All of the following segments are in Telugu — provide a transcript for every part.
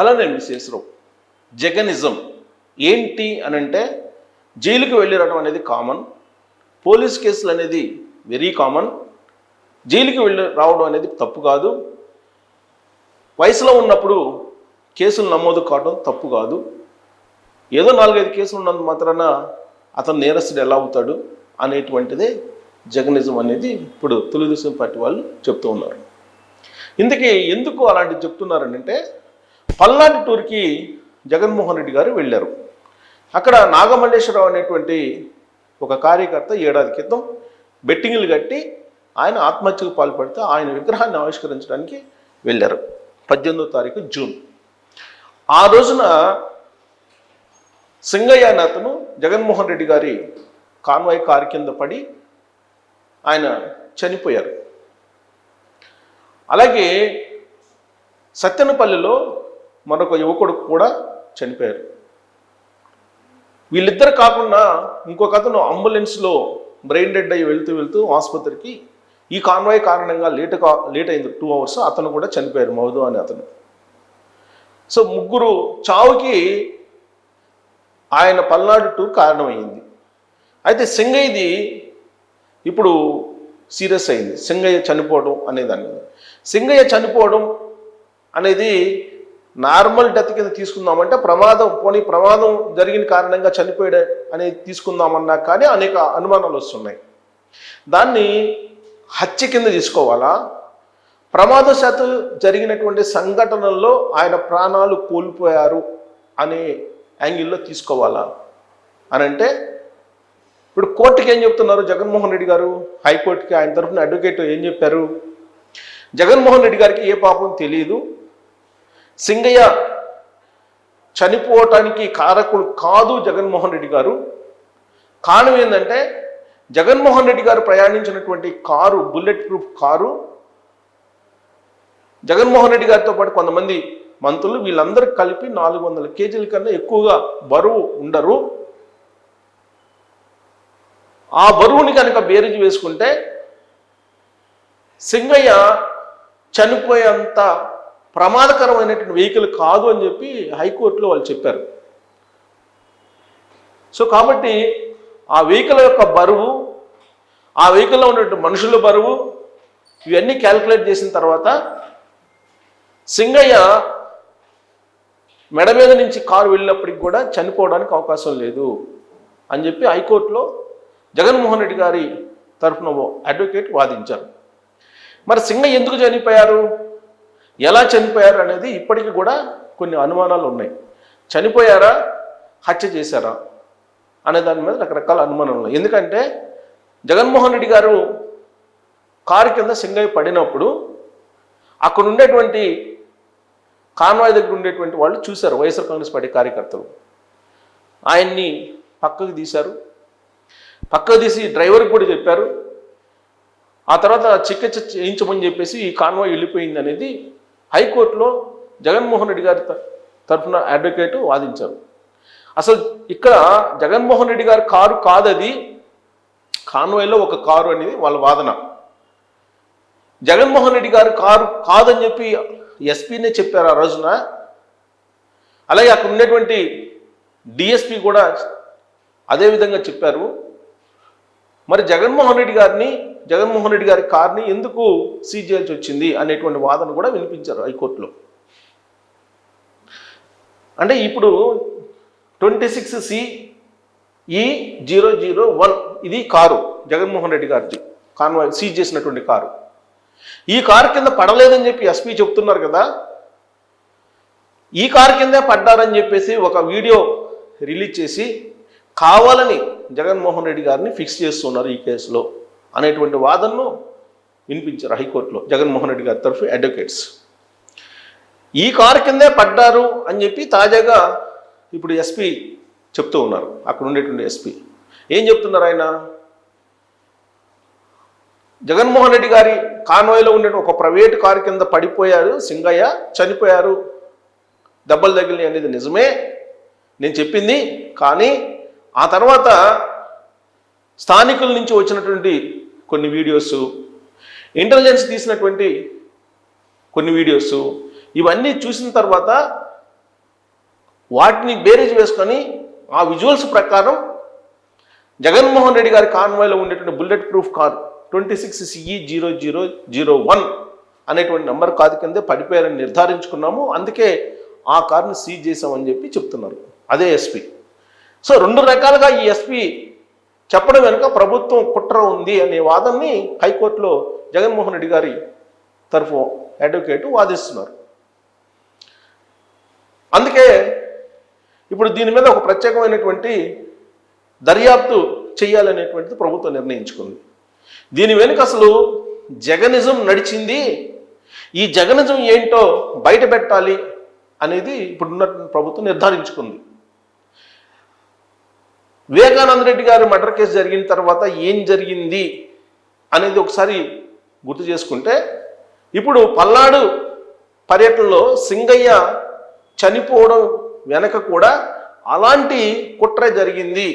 అలానే నేను జగనిజం. ఏంటి అని అంటే జైలుకి వెళ్ళి రావడం అనేది కామన్ పోలీస్ కేసులు అనేది వెరీ కామన్ జైలుకి వెళ్ళి రావడం అనేది తప్పు కాదు. వయసులో ఉన్నప్పుడు కేసులు నమోదు కావడం తప్పు కాదు. ఏదో నాలుగైదు కేసులు ఉన్నందు మాత్రాన అతను నేరస్తుడు ఎలా అవుతాడు అనేటువంటిదే జగనిజం అనేది ఇప్పుడు తెలుగుదేశం పార్టీ వాళ్ళు చెప్తూ ఉన్నారు. ఇందుకే ఎందుకు అలాంటివి చెప్తున్నారనంటే పల్నాటి టూర్కి జగన్మోహన్ రెడ్డి గారు వెళ్ళారు. అక్కడ నాగమల్లేశ్వరరావు అనేటువంటి ఒక కార్యకర్త ఏడాది క్రితం బెట్టింగ్లు కట్టి ఆయన ఆత్మహత్యకు పాల్పడితే ఆయన విగ్రహాన్ని ఆవిష్కరించడానికి వెళ్ళారు. పద్దెనిమిదో తారీఖు జూన్. ఆ రోజున సింగయ్య అనే అతను జగన్మోహన్ రెడ్డి గారి కాన్వాయ్ కారు కింద పడి ఆయన చనిపోయారు. అలాగే సత్యనపల్లిలో మరొక యువకుడు కూడా చనిపోయారు. వీళ్ళిద్దరు కాకుండా ఇంకొక అతను అంబులెన్స్లో బ్రెయిన్ డెడ్ అయ్యి వెళ్తూ వెళ్తూ ఆసుపత్రికి ఈ కాన్వాయ్ కారణంగా లేట్ కా లేట్ అయింది. టూ అవర్స్ అతను కూడా చనిపోయారు మౌదు అనే అతను. సో ముగ్గురు చావుకి ఆయన పల్నాడు టూర్ కారణమైంది. అయితే సింగయ్యది ఇప్పుడు సీరియస్ అయింది. సింగయ్య చనిపోవడం అనేదాన్ని సింగయ్య చనిపోవడం అనేది నార్మల్ డెత్ కింద తీసుకుందామంటే ప్రమాదం పోనీ ప్రమాదం జరిగిన కారణంగా చనిపోయాడు అనేది తీసుకుందామన్నా కానీ అనేక అనుమానాలు వస్తున్నాయి. దాన్ని హత్య కింద తీసుకోవాలా? ప్రమాదశాత్తు జరిగినటువంటి సంఘటనల్లో ఆయన ప్రాణాలు కోల్పోయారు అనే యాంగిల్లో తీసుకోవాలా? అని అంటే ఇప్పుడు కోర్టుకి ఏం చెప్తున్నారు జగన్మోహన్ రెడ్డి గారు? హైకోర్టుకి ఆయన తరఫున అడ్వకేట్ ఏం చెప్పారు? జగన్మోహన్ రెడ్డి గారికి ఏ పాపం తెలియదు సింగయ్య చనిపోవటానికి కారకుడు కాదు జగన్మోహన్ రెడ్డి గారు. కారణం ఏంటంటే జగన్మోహన్ రెడ్డి గారు ప్రయాణించినటువంటి car bullet proof car Jaganmohan Reddy గారితో పాటు కొంతమంది మంత్రులు వీళ్ళందరూ కలిపి నాలుగు వందల కేజీల కన్నా ఎక్కువగా బరువు ఉండరు. ఆ బరువుని కనుక బేరీజు వేసుకుంటే సింగయ్య చనిపోయేంత ప్రమాదకరమైనటువంటి వెహికల్ కాదు అని చెప్పి హైకోర్టులో వాళ్ళు చెప్పారు. సో కాబట్టి ఆ వెహికల్ యొక్క బరువు ఆ వెహికల్లో ఉన్నటువంటి మనుషుల బరువు ఇవన్నీ క్యాలిక్యులేట్ చేసిన తర్వాత సింగయ్య మెడ మీద నుంచి కారు వెళ్ళినప్పటికి కూడా చనిపోవడానికి అవకాశం లేదు అని చెప్పి హైకోర్టులో జగన్మోహన్ రెడ్డి గారి తరఫున అడ్వకేట్ వాదించారు. మరి సింగయ్య ఎందుకు చనిపోయారు? ఎలా చనిపోయారు అనేది ఇప్పటికీ కూడా కొన్ని అనుమానాలు ఉన్నాయి. చనిపోయారా? హత్య చేశారా? అనే దాని మీద రకరకాల అనుమానాలు ఉన్నాయి. ఎందుకంటే జగన్మోహన్ రెడ్డి గారు కారు కింద సింగయ్య పడినప్పుడు అక్కడ ఉండేటువంటి కాన్వాయ్ దగ్గర ఉండేటువంటి వాళ్ళు చూశారు వైఎస్ఆర్ కాంగ్రెస్ పార్టీ కార్యకర్తలు. ఆయన్ని పక్కకు తీశారు. పక్కకు తీసి డ్రైవర్కి కూడా చెప్పారు. ఆ తర్వాత చికిత్స చేయించమని చెప్పేసి ఈ కాన్వాయ్ వెళ్ళిపోయింది అనేది హైకోర్టులో జగన్మోహన్ రెడ్డి గారి త- తరఫున అడ్వకేట్ వాదించారు. అసలు ఇక్కడ జగన్మోహన్ రెడ్డి గారి కారు కాదది కాన్వాయ్లో ఒక కారు అనేది వాళ్ళ వాదన. జగన్మోహన్ రెడ్డి గారు కారు కాదని చెప్పి ఎస్పీనే చెప్పారు ఆ రోజున. అలాగే అక్కడ ఉన్నటువంటి డిఎస్పి కూడా అదే విధంగా చెప్పారు. మరి జగన్మోహన్ రెడ్డి గారిని జగన్మోహన్ రెడ్డి గారి కార్ని ఎందుకు సీజ్ చేయాల్సి వచ్చింది అనేటువంటి వాదన కూడా వినిపించారు హైకోర్టులో. అంటే ఇప్పుడు twenty six C E zero zero one ఇది కారు జగన్మోహన్ రెడ్డి గారిది కాన్వాయ్ సీజ్ చేసినటువంటి కారు. ఈ కారు కింద పడలేదని చెప్పి ఎస్పీ చెప్తున్నారు కదా. ఈ కారు కిందే పడ్డారని చెప్పేసి ఒక వీడియో రిలీజ్ చేసి కావాలని జగన్మోహన్ రెడ్డి గారిని ఫిక్స్ చేస్తున్నారు ఈ కేసులో అనేటువంటి వాదనను వినిపించారు హైకోర్టులో జగన్మోహన్ రెడ్డి గారి తరఫు అడ్వకేట్స్ ఈ కారు కిందే పడ్డారు అని చెప్పి తాజాగా ఇప్పుడు ఎస్పీ చెప్తూ ఉన్నారు. అక్కడ ఉండేటువంటి ఎస్పీ. ఏం చెప్తున్నారు ఆయన? జగన్మోహన్ రెడ్డి గారి కాన్వాయ్లో ఉండే ఒక ప్రైవేట్ కారు కింద పడిపోయారు సింగయ్య చనిపోయారు. దెబ్బలు తగిలి అనేది నిజమే. నేను చెప్పింది కానీ ఆ తర్వాత స్థానికుల నుంచి వచ్చినటువంటి కొన్ని వీడియోస్ ఇంటెలిజెన్స్ తీసినటువంటి కొన్ని వీడియోస్ ఇవన్నీ చూసిన తర్వాత వాటిని బేరీజ్ వేసుకొని ఆ విజువల్స్ ప్రకారం జగన్మోహన్ రెడ్డి గారి కాన్వాయ్లో ఉండేటువంటి bullet proof car twenty six C E zero zero zero one అనేటువంటి నెంబర్ కాదు కిందే పడిపోయారని నిర్ధారించుకున్నాము. అందుకే ఆ కార్ని సీజ్ చేసామని చెప్పి చెప్తున్నారు. అదే ఎస్పీ సో రెండు రకాలుగా ఈ ఎస్పీ చెప్పడం వెనుక ప్రభుత్వం కుట్ర ఉంది అనే వాదనని హైకోర్టులో జగన్మోహన్ రెడ్డి గారి తరఫు అడ్వకేట్ వాదిస్తున్నారు. అందుకే ఇప్పుడు దీని మీద ఒక ప్రత్యేకమైనటువంటి దర్యాప్తు చేయాలనేటువంటిది ప్రభుత్వం నిర్ణయించుకుంది. దీని వెనుక అసలు జగనిజం నడిచింది ఈ జగనిజం ఏంటో బయట పెట్టాలి అనేది ఇప్పుడున్న ప్రభుత్వం నిర్ధారించుకుంది. వివేకానంద రెడ్డి గారి మర్డర్ కేసు జరిగిన తర్వాత ఏం జరిగింది అనేది ఒకసారి గుర్తు చేసుకుంటే ఇప్పుడు పల్నాడు పర్యటనలో సింగయ్య చనిపోవడం వెనక కూడా అలాంటి కుట్ర జరిగింది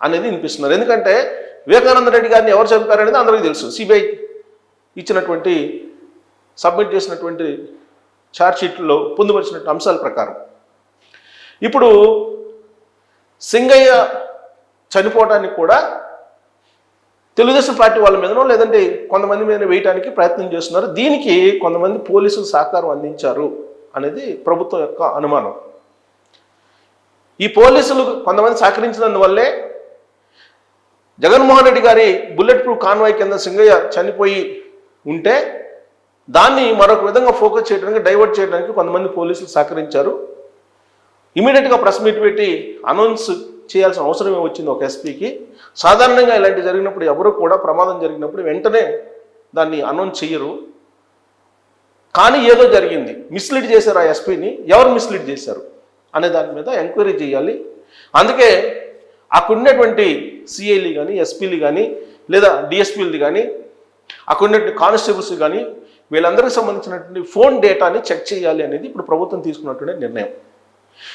అనేది వినిపిస్తున్నారు. ఎందుకంటే వివేకానంద రెడ్డి గారిని ఎవరు చంపారనేది అందరికీ తెలుసు. సిబిఐ ఇచ్చినటువంటి సబ్మిట్ చేసినటువంటి ఛార్జ్షీట్లో పొందుపరిచినటువంటి అంశాల ప్రకారం. ఇప్పుడు సింగయ్య చనిపోవడానికి కూడా తెలుగుదేశం పార్టీ వాళ్ళ మీదనో లేదంటే కొంతమంది మీద వేయటానికి ప్రయత్నం చేస్తున్నారు. దీనికి కొంతమంది పోలీసులు సహకారం అందించారు అనేది ప్రభుత్వం యొక్క అనుమానం. ఈ పోలీసులు కొంతమంది సహకరించినందువల్లే జగన్మోహన్ రెడ్డి గారి బుల్లెట్ ప్రూఫ్ కాన్వాయ్ కింద సింగయ్య చనిపోయి ఉంటే దాన్ని మరొక విధంగా ఫోకస్ చేయడానికి డైవర్ట్ చేయడానికి కొంతమంది పోలీసులు సహకరించారు. ఇమీడియట్గా ప్రెస్ మీట్ పెట్టి అనౌన్స్ చేయాల్సిన అవసరమే వచ్చింది ఒక ఎస్పీకి సాధారణంగా ఇలాంటి జరిగినప్పుడు ఎవరు కూడా ప్రమాదం జరిగినప్పుడు వెంటనే దాన్ని అనౌన్స్ చేయరు. కానీ ఏదో జరిగింది. మిస్లీడ్ చేశారు ఆ ఎస్పీని ఎవరు మిస్లీడ్ చేశారు? అనే దాని మీద ఎంక్వైరీ చేయాలి. అందుకే అక్కడున్నటువంటి సిఐలు కానీ ఎస్పీలు కానీ లేదా డిఎస్పీలు కానీ అక్కడున్నటువంటి కానిస్టేబుల్స్ కానీ వీళ్ళందరికీ సంబంధించినటువంటి ఫోన్ డేటాని చెక్ చేయాలి అనేది ఇప్పుడు ప్రభుత్వం తీసుకున్నటువంటి నిర్ణయం.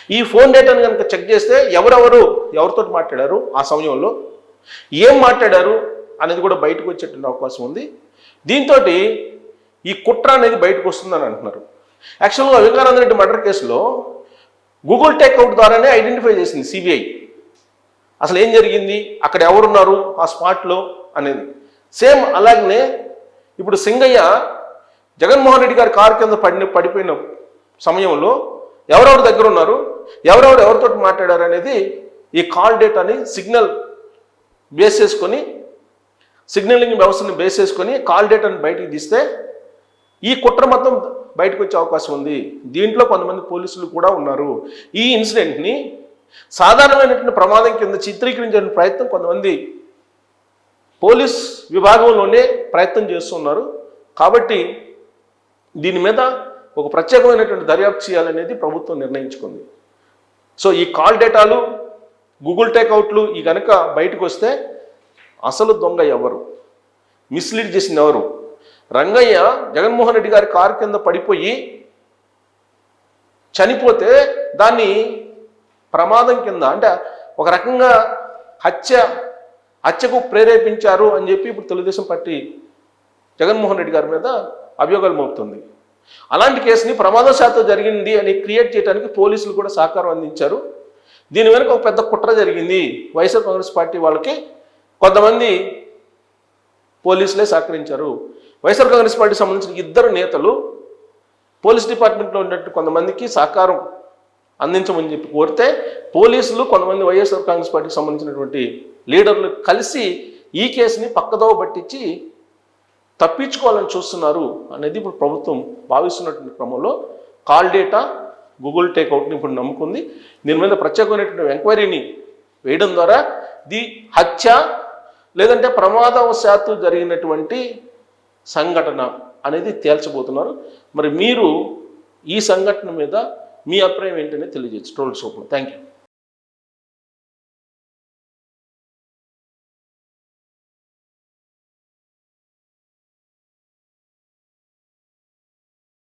ఈ ఫోన్ డేటాను కనుక చెక్ చేస్తే ఎవరెవరు ఎవరితో మాట్లాడారు ఆ సమయంలో ఏం మాట్లాడారు అనేది కూడా బయటకు వచ్చేటువంటి అవకాశం ఉంది. దీంతో ఈ కుట్ర అనేది బయటకు వస్తుందని అంటున్నారు. యాక్చువల్గా వివేకానంద రెడ్డి మర్డర్ కేసులో గూగుల్ టేక్అవుట్ ద్వారానే ఐడెంటిఫై చేసింది సిబిఐ. అసలు ఏం జరిగింది? అక్కడ ఎవరున్నారు? ఆ స్పాట్లో అనేది. సేమ్ అలాగనే ఇప్పుడు సింగయ్య జగన్మోహన్ రెడ్డి గారి కారు కింద పడిన పడిపోయిన సమయంలో ఎవరెవరి దగ్గర ఉన్నారు? ఎవరెవరు ఎవరితో మాట్లాడారు అనేది ఈ కాల్ డేట్ అని సిగ్నల్ బేస్ చేసుకొని సిగ్నలింగ్ వ్యవస్థని బేస్ చేసుకొని కాల్ డేట్ అని బయటికి తీస్తే ఈ కుట్ర మొత్తం బయటకు వచ్చే అవకాశం ఉంది. దీంట్లో కొంతమంది పోలీసులు కూడా ఉన్నారు. ఈ ఇన్సిడెంట్ని సాధారణమైనటువంటి ప్రమాదం కింద చిత్రీకరించే ప్రయత్నం కొంతమంది పోలీస్ విభాగంలోనే ప్రయత్నం చేస్తున్నారు. కాబట్టి దీని మీద ఒక ప్రత్యేకమైనటువంటి దర్యాప్తు చేయాలనేది ప్రభుత్వం నిర్ణయించుకుంది. సో ఈ కాల్ డేటాలు గూగుల్ టేక్అవుట్లు ఈ కనుక బయటకు వస్తే అసలు దొంగ ఎవరు? మిస్లీడ్ చేసిన ఎవరు? రంగయ్య జగన్మోహన్ రెడ్డి గారి కారు కింద పడిపోయి చనిపోతే దాన్ని ప్రమాదం కింద అంటే ఒక రకంగా హత్య హత్యకు ప్రేరేపించారు అని చెప్పి ఇప్పుడు తెలుగుదేశం పార్టీ జగన్మోహన్ రెడ్డి గారి మీద అభియోగాలు మోపుతుంది. అలాంటి కేసుని ప్రమాదశాత్తు జరిగింది అని క్రియేట్ చేయడానికి పోలీసులు కూడా సహకారం అందించారు. దీని వెనుక ఒక పెద్ద కుట్ర జరిగింది. వైఎస్ఆర్ కాంగ్రెస్ పార్టీ వాళ్ళకి కొంతమంది పోలీసులే సహకరించారు. వైఎస్ఆర్ కాంగ్రెస్ పార్టీకి సంబంధించిన ఇద్దరు నేతలు పోలీస్ డిపార్ట్మెంట్లో ఉన్నట్టు కొంతమందికి సహకారం అందించమని చెప్పి కోరితే పోలీసులు కొంతమంది వైఎస్ఆర్ కాంగ్రెస్ పార్టీకి సంబంధించినటువంటి లీడర్లు కలిసి ఈ కేసుని పక్కదోవ పట్టించి తప్పించుకోవాలని చూస్తున్నారు అనేది ఇప్పుడు ప్రభుత్వం భావిస్తున్నటువంటి క్రమంలో కాల్ డేటా గూగుల్ టేక్అవుట్ని ఇప్పుడు నమ్ముకుంది. దీని మీద ప్రత్యేకమైనటువంటి ఎంక్వైరీని వేయడం ద్వారా ది హత్య లేదంటే ప్రమాదవశాత్తు జరిగినటువంటి సంఘటన అనేది తేల్చబోతున్నారు. మరి మీరు ఈ సంఘటన మీద మీ అభిప్రాయం ఏంటనేది తెలియజేయచ్చు. ట్రోల్ సోప్లో థ్యాంక్ యూ